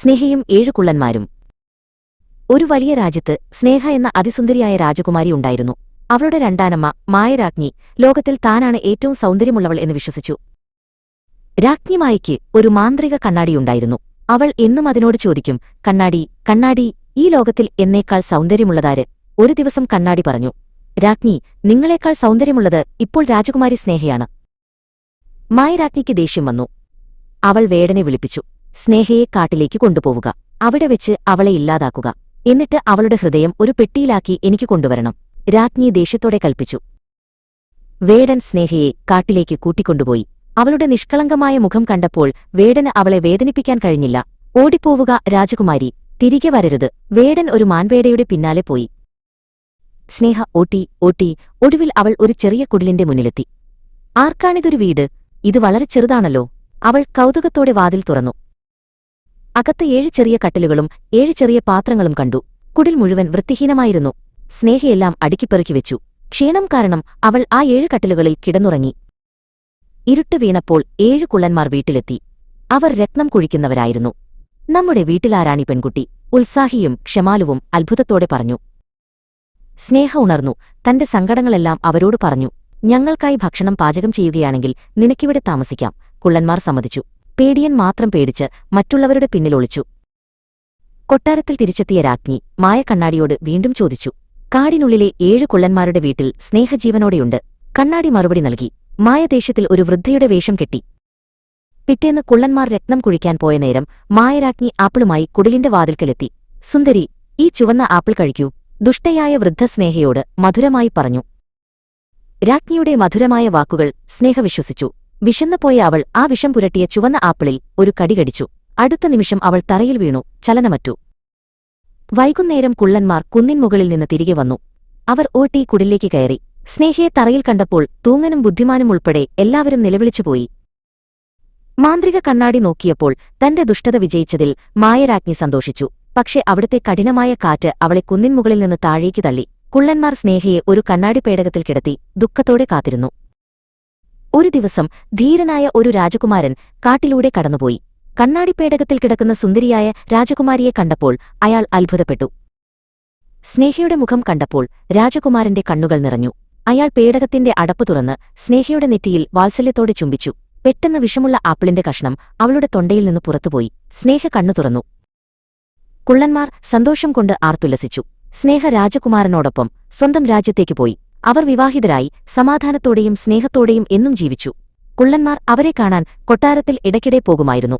സ്നേഹയും ഏഴു കുള്ളന്മാരും ഒരു വലിയ രാജ്യത്ത് സ്നേഹ എന്ന അതിസുന്ദരിയായ രാജകുമാരി ഉണ്ടായിരുന്നു. അവളുടെ രണ്ടാനമ്മ മായരാജ്ഞി ലോകത്തിൽ താനാണ് ഏറ്റവും സൗന്ദര്യമുള്ളവൾ എന്ന് വിശ്വസിച്ചു. രാജ്ഞിമായയ്ക്ക് ഒരു മാന്ത്രിക കണ്ണാടിയുണ്ടായിരുന്നു അവൾ എന്നും അതിനോട് ചോദിക്കും കണ്ണാടി കണ്ണാടി ഈ ലോകത്തിൽ എന്നേക്കാൾ സൗന്ദര്യമുള്ളതാര്? ഒരു ദിവസം കണ്ണാടി പറഞ്ഞു രാജ്ഞി നിങ്ങളെക്കാൾ സൗന്ദര്യമുള്ളത് ഇപ്പോൾ രാജകുമാരി സ്നേഹയാണ്. മായരാജ്ഞിക്ക് ദേഷ്യം വന്നു. അവൾ വേടനെ വിളിപ്പിച്ചു സ്നേഹയെ കാട്ടിലേക്ക് കൊണ്ടുപോവുക. അവിടെ വെച്ച് അവളെ ഇല്ലാതാക്കുക. എന്നിട്ട് അവളുടെ ഹൃദയം ഒരു പെട്ടിയിലാക്കി എനിക്ക് കൊണ്ടുവരണം. രാജ്ഞി ദേഷ്യത്തോടെ കൽപ്പിച്ചു. വേടൻ സ്നേഹയെ കാട്ടിലേക്ക് കൂട്ടിക്കൊണ്ടുപോയി. അവളുടെ നിഷ്കളങ്കമായ മുഖം കണ്ടപ്പോൾ വേടന് അവളെ വേദനിപ്പിക്കാൻ കഴിഞ്ഞില്ല. ഓടിപ്പോവുക രാജകുമാരി തിരികെ വരരുത്. വേടൻ ഒരു മാൻവേടയുടെ പിന്നാലെ പോയി. സ്നേഹ ഓട്ടി ഓട്ടി ഒടുവിൽ അവൾ ഒരു ചെറിയ കുടിലിന്റെ മുന്നിലെത്തി. ആർക്കാണിതൊരു വീട്? ഇത് വളരെ ചെറുതാണല്ലോ. അവൾ കൗതുകത്തോടെ വാതിൽ തുറന്നു. അകത്ത് ഏഴ് ചെറിയ കട്ടിലുകളും ഏഴ് ചെറിയ പാത്രങ്ങളും കണ്ടു. കുടിൽ മുഴുവൻ വൃത്തിഹീനമായിരുന്നു. സ്നേഹയെല്ലാം അടുക്കിപ്പെറുക്കി വെച്ചു. ക്ഷീണം കാരണം അവൾ ആ ഏഴ് കട്ടിലുകളിൽ കിടന്നുറങ്ങി. ഇരുട്ട് വീണപ്പോൾ ഏഴ് കുള്ളന്മാർ വീട്ടിലെത്തി. അവർ രത്നം കുഴിക്കുന്നവരായിരുന്നു. നമ്മുടെ വീട്ടിലാരാണി പെൺകുട്ടി? ഉത്സാഹിയും ക്ഷമാലുവും അത്ഭുതത്തോടെ പറഞ്ഞു. സ്നേഹ ഉണർന്നു. തന്റെ സങ്കടങ്ങളെല്ലാം അവരോട് പറഞ്ഞു. ഞങ്ങൾക്കായി ഭക്ഷണം പാചകം ചെയ്യുകയാണെങ്കിൽ നിനക്കിവിടെ താമസിക്കാം കുള്ളന്മാർ സമ്മതിച്ചു. പേടിയൻ മാത്രം പേടിച്ച് മറ്റുള്ളവരുടെ പിന്നിലൊളിച്ചു കൊട്ടാരത്തിൽ തിരിച്ചെത്തിയ രാജ്ഞി മായ കണ്ണാടിയോട് വീണ്ടും ചോദിച്ചു കാടിനുള്ളിലെ ഏഴ് കൊള്ളന്മാരുടെ വീട്ടിൽ സ്നേഹജീവനോടെയുണ്ട്. കണ്ണാടി മറുപടി നൽകി മായദേശത്തിൽ ഒരു വൃദ്ധയുടെ വേഷം കെട്ടി. പിറ്റേന്ന് കുള്ളന്മാർ രത്നം കുഴിക്കാൻ പോയ നേരം മായരാജ്ഞി ആപ്പിളുമായി കുടിലിന്റെ വാതിൽക്കലെത്തി. സുന്ദരി ഈ ചുവന്ന ആപ്പിൾ കഴിക്കൂ ദുഷ്ടയായ വൃദ്ധസ്നേഹയോട് മധുരമായി പറഞ്ഞു. രാജ്ഞിയുടെ മധുരമായ വാക്കുകൾ സ്നേഹ വിശ്വസിച്ചു വിശന്നുപോയ അവൾ ആ വിഷം പുരട്ടിയ ചുവന്ന ആപ്പിളിൽ ഒരു കടികടിച്ചു അടുത്ത നിമിഷം അവൾ തറയിൽ വീണു ചലനമറ്റു. വൈകുന്നേരം കുള്ളന്മാർ കുന്നിൻമുകളിൽ നിന്ന് തിരികെ വന്നു. അവർ ഓട്ടി കുടിലേക്ക് കയറി. സ്നേഹയെ തറയിൽ കണ്ടപ്പോൾ തൂങ്ങനും ബുദ്ധിമാനും ഉൾപ്പെടെ എല്ലാവരും നിലവിളിച്ചുപോയി മാന്ത്രിക കണ്ണാടി നോക്കിയപ്പോൾ തന്റെ ദുഷ്ടത വിജയിച്ചതിൽ മായരാജ്ഞി സന്തോഷിച്ചു. പക്ഷേ അവിടുത്തെ കഠിനമായ കാറ്റ് അവളെ കുന്നിൻമുകളിൽ നിന്ന് താഴേക്ക് തള്ളി. കുള്ളന്മാർ സ്നേഹയെ ഒരു കണ്ണാടി പേടകത്തിൽ കിടത്തി ദുഃഖത്തോടെ കാത്തിരുന്നു. ഒരു ദിവസം ധീരനായ ഒരു രാജകുമാരൻ കാട്ടിലൂടെ കടന്നുപോയി. കണ്ണാടിപ്പേടകത്തിൽ കിടക്കുന്ന സുന്ദരിയായ രാജകുമാരിയെ കണ്ടപ്പോൾ അയാൾ അത്ഭുതപ്പെട്ടു. സ്നേഹയുടെ മുഖം കണ്ടപ്പോൾ രാജകുമാരന്റെ കണ്ണുകൾ നിറഞ്ഞു. അയാൾ പേടകത്തിന്റെ അടപ്പു തുറന്ന് സ്നേഹയുടെ നെറ്റിയിൽ വാത്സല്യത്തോടെ ചുംബിച്ചു. പെട്ടെന്ന് വിഷമുള്ള ആപ്പിളിന്റെ കഷ്ണം അവളുടെ തൊണ്ടയിൽ നിന്ന് പുറത്തുപോയി. സ്നേഹ കണ്ണു തുറന്നു. കുള്ളന്മാർ സന്തോഷം കൊണ്ട് ആർത്തുല്ലസിച്ചു. സ്നേഹ രാജകുമാരനോടൊപ്പം സ്വന്തം രാജ്യത്തേക്ക് പോയി. അവർ വിവാഹിതരായി സമാധാനത്തോടെയും സ്നേഹത്തോടെയും എന്നും ജീവിച്ചു. കുള്ളന്മാർ അവരെ കാണാൻ കൊട്ടാരത്തിൽ ഇടയ്ക്കിടെ പോകുമായിരുന്നു.